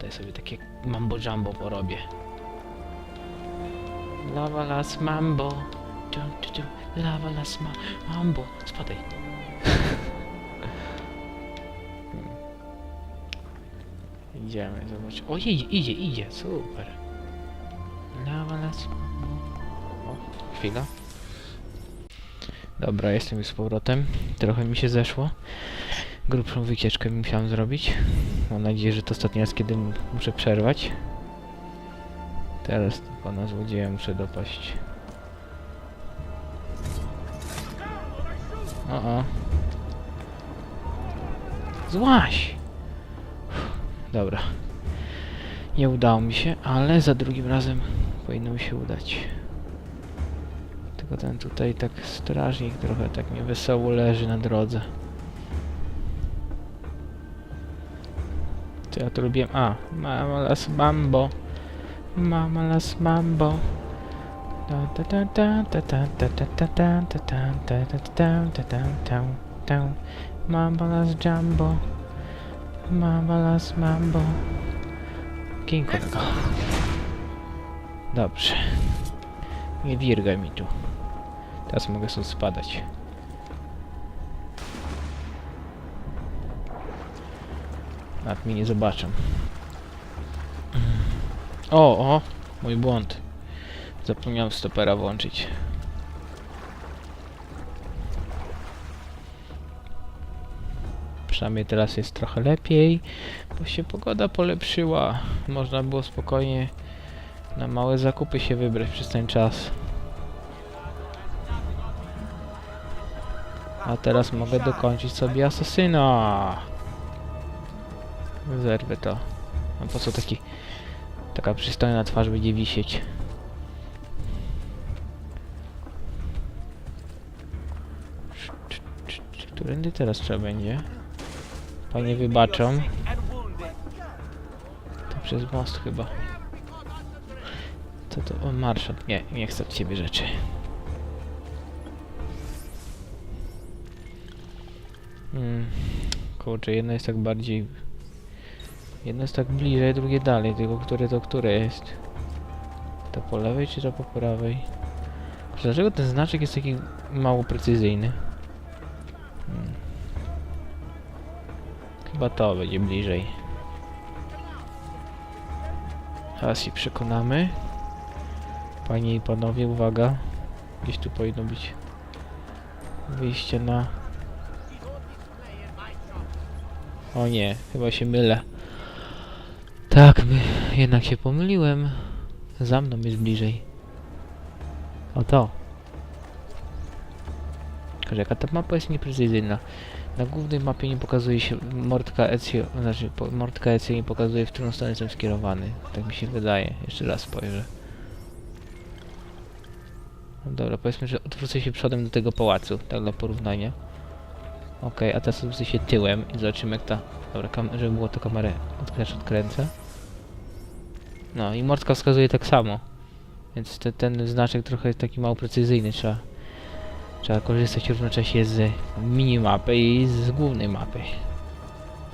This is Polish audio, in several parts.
Tutaj sobie takie mambo jumbo porobię. Lava las mambo. Tu, tu, tu. Lava las ma mambo. Spadaj. Idziemy, zobacz. O, idzie, idzie, idzie. Super. Lava las mambo. O, chwila. Dobra, jestem już z powrotem. Trochę mi się zeszło. Grubszą wycieczkę musiałem zrobić. Mam nadzieję, że to ostatni raz, kiedy muszę przerwać. Teraz pana złodzieja muszę dopaść. O, o. Złaś! Dobra. Nie udało mi się, ale za drugim razem powinno mi się udać. Tylko ten tutaj tak strażnik trochę tak niewesoło leży na drodze. Ja to lubiłem? A, Mama Las Mambo. Mama Las Mambo. Mamba Las Jumbo. Mamba Las Mambo. Kinko tego. Dobrze. Nie wirgaj mi tu. Teraz mogę stąd spadać. Nad mnie nie zobaczą. O, o! Mój błąd. Zapomniałem stopera włączyć. Przynajmniej teraz jest trochę lepiej, bo się pogoda polepszyła. Można było spokojnie na małe zakupy się wybrać przez ten czas. A teraz mogę dokończyć sobie asasyna. Zerwę to. A po co taki... Taka przystojna twarz będzie wisieć? Którędy teraz trzeba będzie? Panie wybaczą. To przez most chyba. Co to? O, marszat. Nie, nie chcę od ciebie rzeczy. Hmm. Kurczę, jedno jest tak bardziej... Jedno jest tak bliżej, drugie dalej, tylko które to które jest? To po lewej czy to po prawej? Dlaczego ten znaczek jest taki mało precyzyjny? Hmm. Chyba to będzie bliżej. Teraz się przekonamy. Panie i panowie, uwaga. Gdzieś tu powinno być wyjście na... O nie, chyba się mylę. Tak, jednak się pomyliłem. Za mną jest bliżej. O to. Tylko, że jaka ta mapa jest nieprecyzyjna. Na głównej mapie nie pokazuje się Mordka Ezio, znaczy po, Mordka Ezio nie pokazuje, w którą stronę jestem skierowany. Tak mi się wydaje. Jeszcze raz spojrzę. No dobra, powiedzmy, że odwrócę się przodem do tego pałacu, tak dla porównania. Okej, a teraz odwrócę się tyłem i zobaczymy jak ta... Dobra, żeby było to kamerę odkręcę, odkręcę. No i Mordka wskazuje tak samo. Więc te, ten znaczek trochę jest taki mało precyzyjny, trzeba... Trzeba korzystać równocześnie z minimapy i z głównej mapy.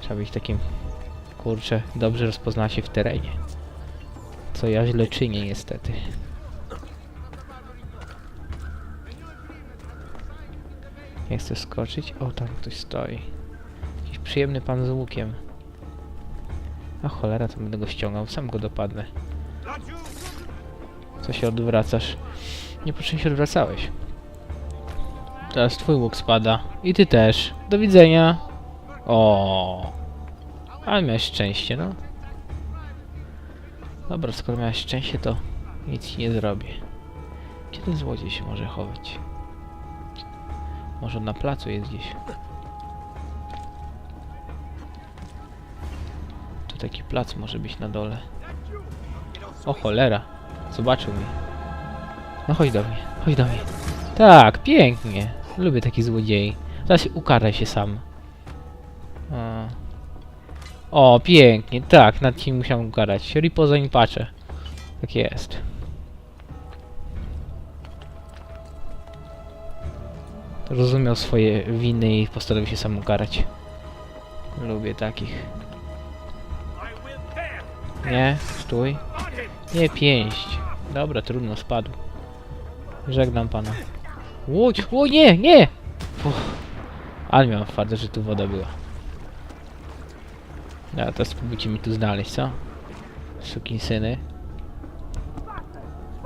Trzeba być takim... Kurczę, dobrze rozpoznać się w terenie. Co ja źle czynię niestety. Nie chcę skoczyć. O, tam ktoś stoi. Jakiś przyjemny pan z łukiem. A cholera, to będę go ściągał. Sam go dopadnę. Co się odwracasz? Niepotrzebnie się odwracałeś. Teraz twój łuk spada. I ty też. Do widzenia. O, Ale miałeś szczęście, no. Dobra, skoro miałeś szczęście, to nic ci nie zrobię. Gdzie ten złodziej się może chować? Może na placu jest gdzieś. Taki plac może być na dole. O cholera. Zobaczył mnie. No chodź do mnie, chodź do mnie. Tak, pięknie. Lubię takich złodziei. Teraz ukaraj się sam. A. O, pięknie, tak, nad kim musiałem ukarać. Ripo zanim patrzę. Tak jest. Rozumiał swoje winy i postanowił się sam ukarać. Lubię takich. Nie, stój. Nie pięść. Dobra, trudno, spadł. Żegnam pana. Łódź, o nie, nie! Uff. Ale miałem fardę, że tu woda była. Dobra, to spróbujcie mi tu znaleźć, co? Sukinsyny.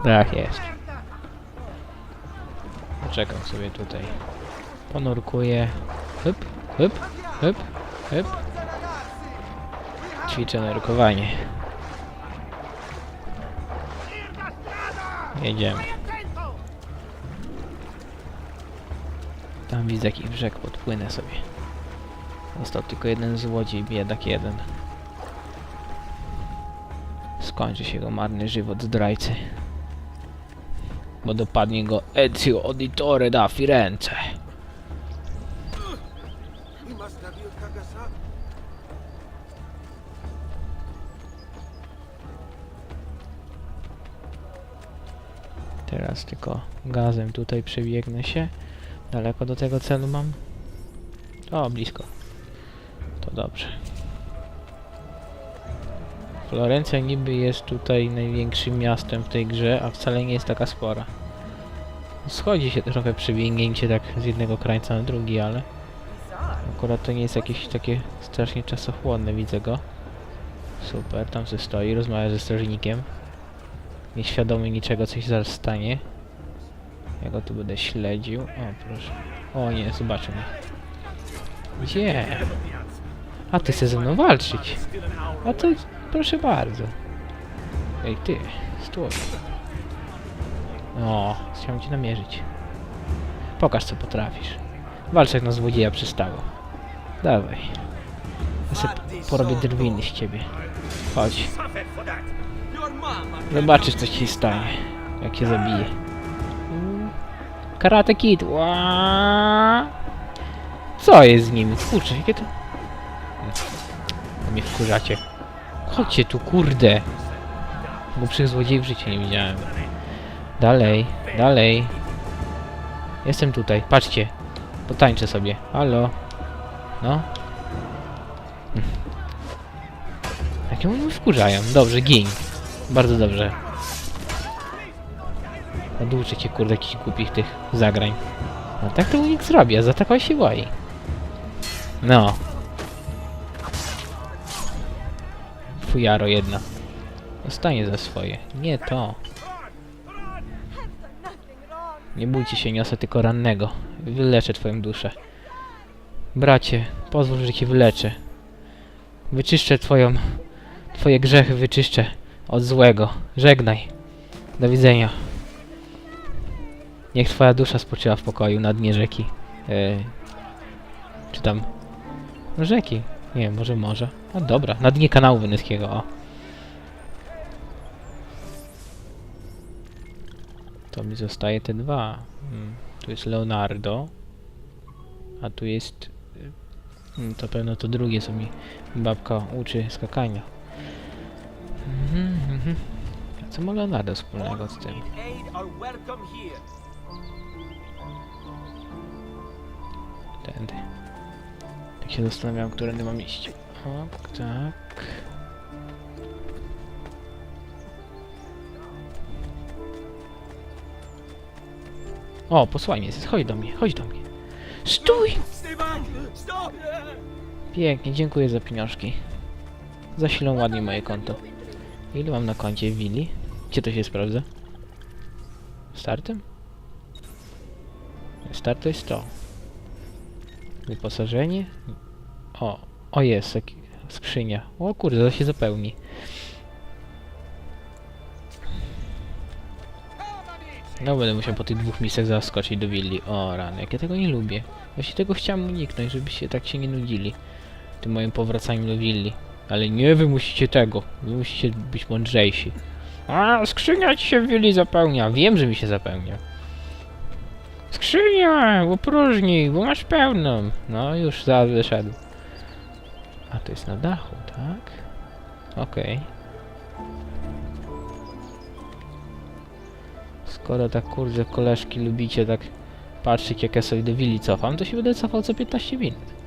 Tak jest. Poczekam sobie tutaj. Ponurkuję. Hyp, hyp, hyp, hyp. Ćwiczę nurkowanie. Jedziemy. Tam widzę jakiś brzeg, podpłynę sobie. Został tylko jeden złodziej, biedak jeden. Skończy się go marny żywot zdrajcy. Bo dopadnie go Ezio Auditore da Firenze. Teraz tylko gazem tutaj przebiegnę się. Daleko do tego celu mam? O, blisko. To dobrze. Florencja niby jest tutaj największym miastem w tej grze, a wcale nie jest taka spora. Schodzi się trochę przebiegnięcie tak z jednego krańca na drugi, ale akurat to nie jest jakieś takie strasznie czasochłonne, widzę go. Super, tam se stoi, rozmawia ze strażnikiem. Nieświadomy niczego, coś zaraz stanie. Ja go tu będę śledził. O, proszę. O nie, zobaczę mnie. Gdzie? A ty chcesz ze mną walczyć? A to proszę bardzo. Ej ty, stój. O, chciałem cię namierzyć. Pokaż co potrafisz. Walcz jak na złodzieja przystało. Dawaj. Ja sobie porobię drwiny z ciebie. Chodź. Zobaczysz co się stanie. Jak cię zabije. Karate Kid. Co jest z nim? Kurczę, jakie to... Mnie wkurzacie. Chodźcie tu, kurde. Głupszych złodziei w życiu nie widziałem. Dalej, dalej. Jestem tutaj, patrzcie. Potańczę sobie. Halo. No. Hm. Jakie oni wkurzają. Dobrze, gin. Bardzo dobrze. Odłóżcie cię, kurde, jakichś głupich tych zagrań. No tak to Unix zrobi, a za taką się boi. No. Fujaro jedna. Dostanie za swoje. Nie to. Nie bójcie się, niosę tylko rannego. Wyleczę twoją duszę. Bracie, pozwól, że cię wyleczę. Wyczyszczę twoją... Twoje grzechy wyczyszczę od złego. Żegnaj. Do widzenia. Niech twoja dusza spoczywa w pokoju na dnie rzeki. E, czy tam... No rzeki. Nie może morze. A dobra, na dnie kanału weneckiego, o. To mi zostaje te dwa. Hmm. Tu jest Leonardo. A tu jest... hmm, To pewno to drugie, co mi babka uczy skakania. Mhm, mhm. A co ma Leonardo wspólnego z tym? Tędy. Tak się zastanawiam, którędy mam iść. Ok, tak. O, posłanie jest. Chodź do mnie, chodź do mnie. Stój! Pięknie, dziękuję za pieniążki. Zasilą ładnie moje konto. Ile mam na koncie willi? Gdzie to się sprawdza? Startem? Start to jest to. Wyposażenie? O, o jest, skrzynia. O kurde, to się zapełni. No będę musiał po tych dwóch miejscach zaskoczyć do willi. O rany, jak ja tego nie lubię. Właśnie tego chciałem uniknąć, żebyście tak się nie nudzili. Tym moim powracaniem do willi. Ale nie, wy musicie tego. Wy musicie być mądrzejsi. A, skrzynia ci się w willi zapełnia. Wiem, że mi się zapełnia. Skrzynia, opróżnij, bo masz pełną. No, już zaraz wyszedł. A to jest na dachu, tak? Okej. Skoro tak kurde koleżki lubicie tak patrzeć jak ja sobie do willi cofam, to się będę cofał co 15 minut.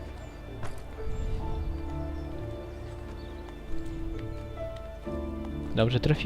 Dobrze trafiłem.